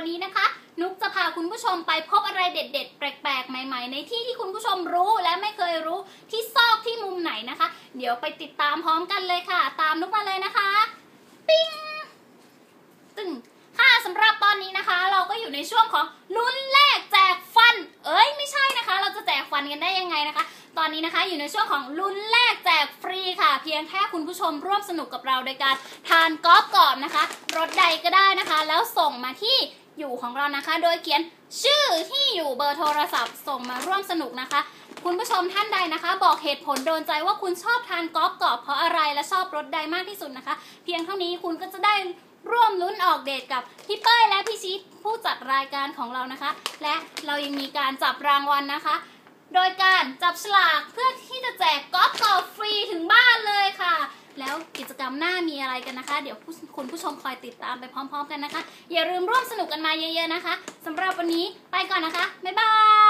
วันนี้นะคะ นุกจะพาคุณผู้ชมไปพบอะไรเด็ด ๆ แปลกๆ ใหม่ ๆ ในที่ที่คุณผู้ชมรู้และไม่เคยรู้ที่ซอกที่มุมไหนนะคะ เดี๋ยวไปติดตามพร้อมกันเลยค่ะ ตามนุกมาเลยนะคะ ปิ้งตึงค่ะสำหรับตอนนี้นะคะ เราก็อยู่ในช่วงของลุ้นแรกแจกฟัน เอ้ยไม่ใช่นะคะ เราจะแจกฟันกันได้ยังไงนะคะ ตอนนี้นะคะอยู่ในช่วงของลุ้นแรกแจกฟรี เพียงแค่คุณผู้ชมร่วมสนุกกับเราโดยการทานก๊อฟก่อนนะคะรถใดก็ได้นะคะ แล้วส่งมาที่อยู่ของเรานะคะ โดยเขียนชื่อที่อยู่เบอร์โทรศัพท์ ส่งมาร่วมสนุกนะคะ คุณผู้ชมท่านใดนะคะ บอกเหตุผลโดนใจว่าคุณชอบทานก๊อฟกรอบเพราะอะไรและชอบรสใดมากที่สุดนะคะ เพียงเท่านี้คุณก็จะได้ร่วมลุ้นออกเดทกับพี่เป้ยและพี่ชีผู้จัดรายการของเรานะคะ และเรายังมีการจับรางวัลนะคะ โดยการจับฉลากเพื่อที่จะแจกก๊อฟกรอบฟรีถึงบ้านเลยค่ะ แล้ว กิจกรรมหน้ามีอะไรกันนะคะ เดี๋ยวคุณผู้ชมคอยติดตามไปพร้อม ๆ กันนะคะ อย่าลืมร่วมสนุกกันมาเยอะ ๆนะคะสำหรับวันนี้ไปก่อนนะคะบ๊ายบาย